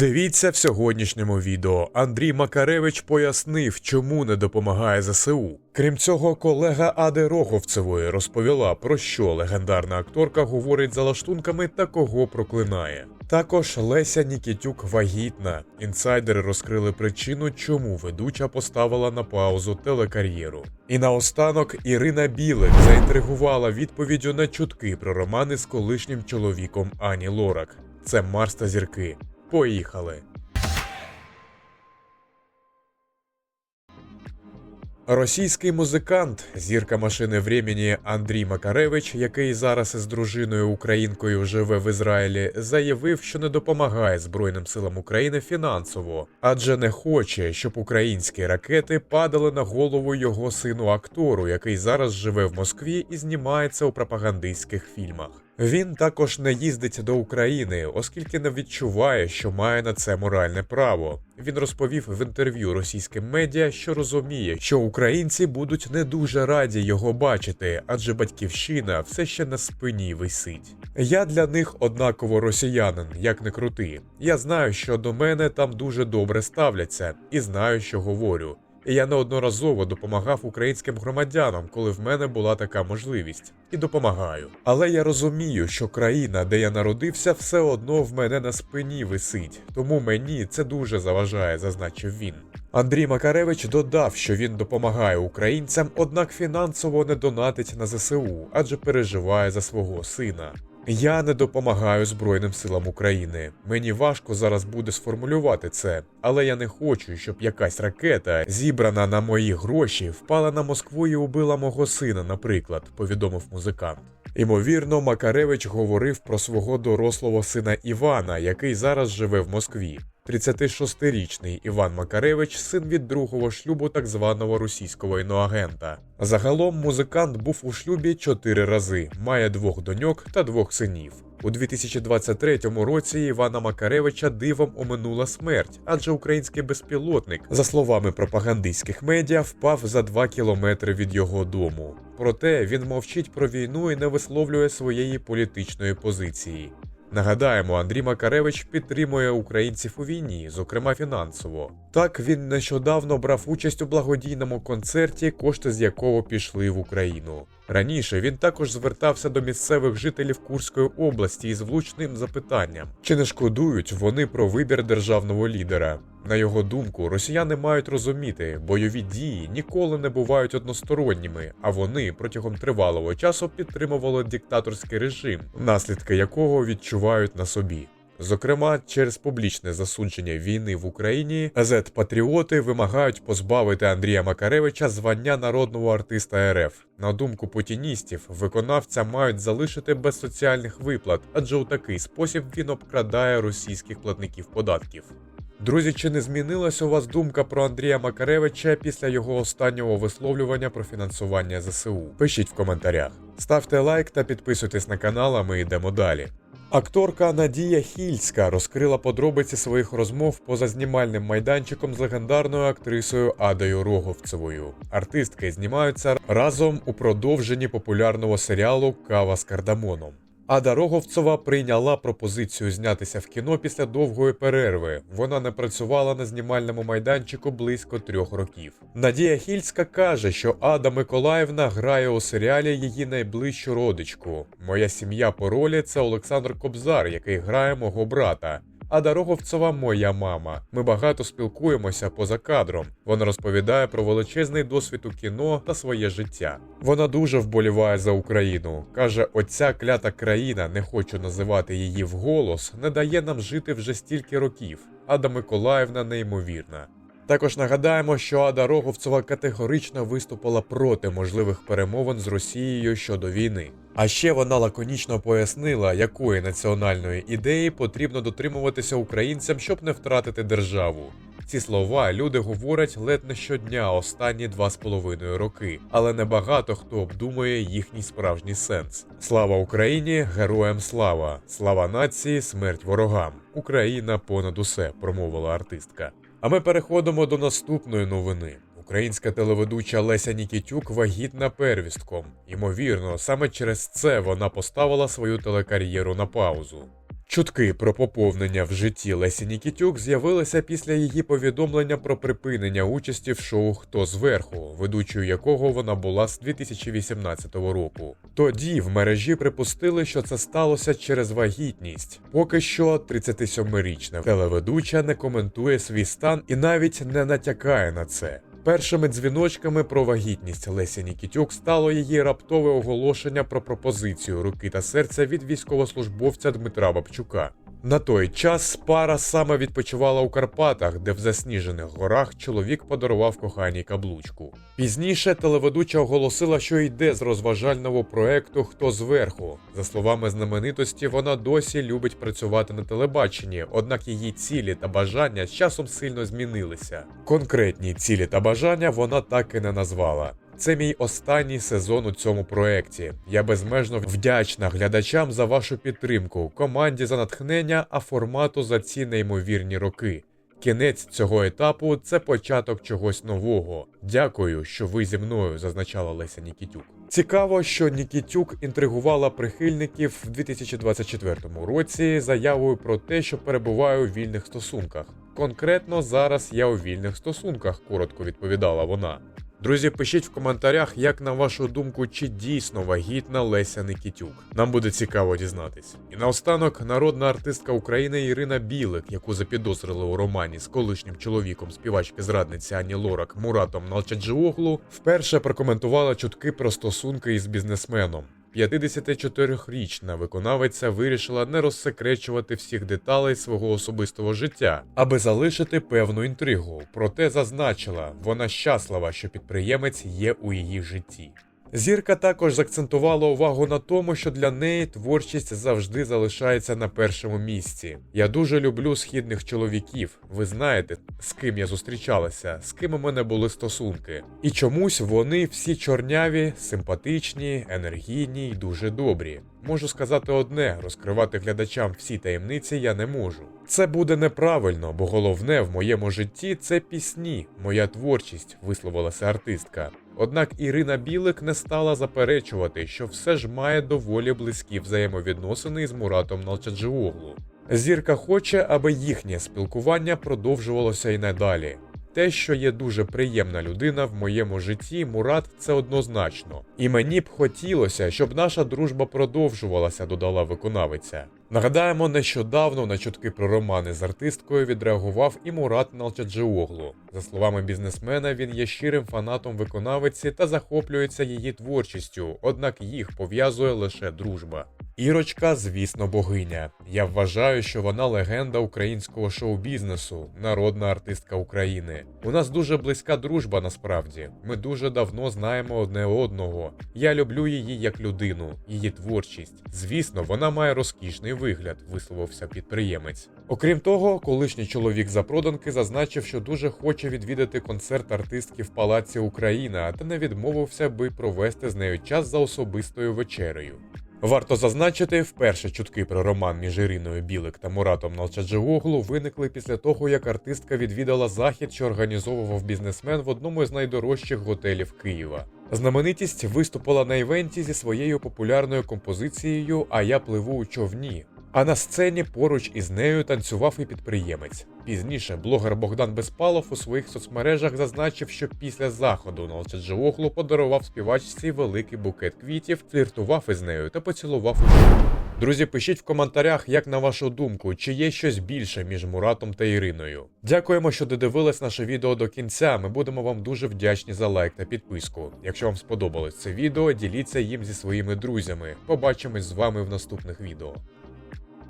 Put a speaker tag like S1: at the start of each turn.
S1: Дивіться в сьогоднішньому відео. Андрій Макаревич пояснив, чому не допомагає ЗСУ. Крім цього, колега Ади Роговцевої розповіла, про що легендарна акторка говорить за лаштунками та кого проклинає. Також Леся Нікітюк вагітна. Інсайдери розкрили причину, чому ведуча поставила на паузу телекар'єру. І наостанок Ірина Білик заінтригувала відповіддю на чутки про романи з колишнім чоловіком Ані Лорак. Це Марс та зірки. Поїхали. Російський музикант, зірка машини времені Андрій Макаревич, який зараз із дружиною українкою живе в Ізраїлі, заявив, що не допомагає Збройним силам України фінансово, адже не хоче, щоб українські ракети падали на голову його сину актору, який зараз живе в Москві і знімається у пропагандистських фільмах. Він також не їздить до України, оскільки не відчуває, що має на це моральне право. Він розповів в інтерв'ю російським медіа, що розуміє, що українці будуть не дуже раді його бачити, адже батьківщина все ще на спині висить. Я для них однаково росіянин, як не крути. Я знаю, що до мене там дуже добре ставляться, і знаю, що говорю. І я неодноразово допомагав українським громадянам, коли в мене була така можливість, і допомагаю. Але я розумію, що країна, де я народився, все одно в мене на спині висить, тому мені це дуже заважає, зазначив він. Андрій Макаревич додав, що він допомагає українцям, однак фінансово не донатить на ЗСУ, адже переживає за свого сина. Я не допомагаю Збройним силам України. Мені важко зараз буде сформулювати це, але я не хочу, щоб якась ракета, зібрана на мої гроші, впала на Москву і убила мого сина, наприклад, повідомив музикант. Імовірно, Макаревич говорив про свого дорослого сина Івана, який зараз живе в Москві. 36-річний Іван Макаревич, син від другого шлюбу так званого російського іноагента. Загалом музикант був у шлюбі чотири рази, має двох доньок та двох синів. У 2023 році Івана Макаревича дивом оминула смерть, адже український безпілотник, за словами пропагандистських медіа, впав за 2 кілометри від його дому. Проте він мовчить про війну і не висловлює своєї політичної позиції. Нагадаємо, Андрій Макаревич підтримує українців у війні, зокрема фінансово. Так він нещодавно брав участь у благодійному концерті, кошти з якого пішли в Україну. Раніше він також звертався до місцевих жителів Курської області із влучним запитанням: чи не шкодують вони про вибір державного лідера? На його думку, росіяни мають розуміти, бойові дії ніколи не бувають односторонніми, а вони протягом тривалого часу підтримували диктаторський режим, наслідки якого відчувають на собі. Зокрема, через публічне засудження війни в Україні зет Патріоти вимагають позбавити Андрія Макаревича звання народного артиста РФ. На думку путіністів, виконавця мають залишити без соціальних виплат, адже у такий спосіб він обкрадає російських платників податків. Друзі, чи не змінилася у вас думка про Андрія Макаревича після його останнього висловлювання про фінансування ЗСУ? Пишіть в коментарях. Ставте лайк та підписуйтесь на канал, а ми йдемо далі. Акторка Надія Хільська розкрила подробиці своїх розмов поза знімальним майданчиком з легендарною актрисою Адою Роговцевою. Артистки знімаються разом у продовженні популярного серіалу Кава з кардамоном. Ада Роговцова прийняла пропозицію знятися в кіно після довгої перерви. Вона не працювала на знімальному майданчику близько трьох років. Надія Хільська каже, що Ада Миколаївна грає у серіалі її найближчу родичку. Моя сім'я по ролі це Олександр Кобзар, який грає мого брата. А Дороговцева моя мама. Ми багато спілкуємося поза кадром. Вона розповідає про величезний досвід у кіно та своє життя. Вона дуже вболіває за Україну. каже: оця клята країна, не хочу називати її вголос, не дає нам жити вже стільки років. Ада Миколаївна неймовірна. Також нагадаємо, що Ада Роговцева категорично виступила проти можливих перемовин з Росією щодо війни. А ще вона лаконічно пояснила, якої національної ідеї потрібно дотримуватися українцям, щоб не втратити державу. Ці слова люди говорять ледь не щодня останні два з половиною роки, але небагато хто обдумує їхній справжній сенс. Слава Україні! Героям слава! Слава нації, смерть ворогам! Україна понад усе промовила артистка. А ми переходимо до наступної новини. Українська телеведуча Леся Нікітюк вагітна первістком. Ймовірно, саме через це вона поставила свою телекар'єру на паузу. Чутки про поповнення в житті Лесі Нікітюк з'явилися після її повідомлення про припинення участі в шоу Хто зверху, ведучою якого вона була з 2018 року. Тоді в мережі припустили, що це сталося через вагітність. Поки що 37-річна телеведуча не коментує свій стан і навіть не натякає на це. Першими дзвіночками про вагітність Лесі Нікітюк стало її раптове оголошення про пропозицію руки та серця від військовослужбовця Дмитра Бабчука. На той час пара саме відпочивала у Карпатах, де в засніжених горах чоловік подарував коханій каблучку. Пізніше телеведуча оголосила, що йде з розважального проекту Хто зверху. За словами знаменитості, вона досі любить працювати на телебаченні, однак її цілі та бажання з часом сильно змінилися. Конкретні цілі та бажання вона так і не назвала. Це мій останній сезон у цьому проєкті. Я безмежно вдячна глядачам за вашу підтримку, команді за натхнення, а формату за ці неймовірні роки. Кінець цього етапу це початок чогось нового. Дякую, що ви зі мною, зазначала Леся Нікітюк. Цікаво, що Нікітюк інтригувала прихильників в 2024 році заявою про те, що перебуває у вільних стосунках. Конкретно зараз я у вільних стосунках, коротко відповідала вона. Друзі, пишіть в коментарях, як на вашу думку, чи дійсно вагітна Леся Никітюк. Нам буде цікаво дізнатись. І наостанок, народна артистка України Ірина Білик, яку запідозрили у романі з колишнім чоловіком співачки зрадниці Ані Лорак Муратом Налчаджиоглу, вперше прокоментувала чутки про стосунки із бізнесменом. 54-річна виконавиця вирішила не розсекречувати всіх деталей свого особистого життя, аби залишити певну інтригу. Проте зазначила, вона щаслива, що підприємець є у її житті. Зірка також закцентувала увагу на тому, що для неї творчість завжди залишається на першому місці. Я дуже люблю східних чоловіків. Ви знаєте, з ким я зустрічалася, з ким у мене були стосунки. І чомусь вони всі чорняві, симпатичні, енергійні й дуже добрі. Можу сказати одне: розкривати глядачам всі таємниці я не можу. Це буде неправильно, бо головне в моєму житті це пісні, моя творчість, висловилася артистка. Однак Ірина Білик не стала заперечувати, що все ж має доволі близькі взаємовідносини з Муратом Налчаджиоглу. Зірка хоче, аби їхнє спілкування продовжувалося й надалі. Те, що є дуже приємна людина в моєму житті, Мурат, це однозначно. І мені б хотілося, щоб наша дружба продовжувалася, додала виконавиця. Нагадаємо, нещодавно на чутки про романи з артисткою відреагував і Мурат Налчаджиоглу. За словами бізнесмена, він є щирим фанатом виконавиці та захоплюється її творчістю, однак їх пов'язує лише дружба. Ірочка, звісно, богиня. Я вважаю, що вона легенда українського шоу-бізнесу, народна артистка України. У нас дуже близька дружба насправді. Ми дуже давно знаємо одне одного. Я люблю її як людину, її творчість. Звісно, вона має розкішний вигляд, висловився підприємець. Окрім того, колишній чоловік запроданки зазначив, що дуже хоче відвідати концерт артистки в Палаці Україна, та не відмовився би провести з нею час за особистою вечерею. Варто зазначити, вперше чутки про роман між Іриною Білик та Муратом Налчаджиоглу виникли після того, як артистка відвідала захід, що організовував бізнесмен в одному з найдорожчих готелів Києва. Знаменитість виступила на івенті зі своєю популярною композицією А я пливу у човні. А на сцені поруч із нею танцював і підприємець. Пізніше блогер Богдан Безпалов у своїх соцмережах зазначив, що після заходу на Налчаджиоглу подарував співачці великий букет квітів, фліртував із нею та поцілував у щоку. Друзі, пишіть в коментарях, як на вашу думку, чи є щось більше між Муратом та Іриною. Дякуємо, що додивились наше відео до кінця. Ми будемо вам дуже вдячні за лайк та підписку. Якщо вам сподобалось це відео, діліться їм зі своїми друзями. Побачимось з вами в наступних відео.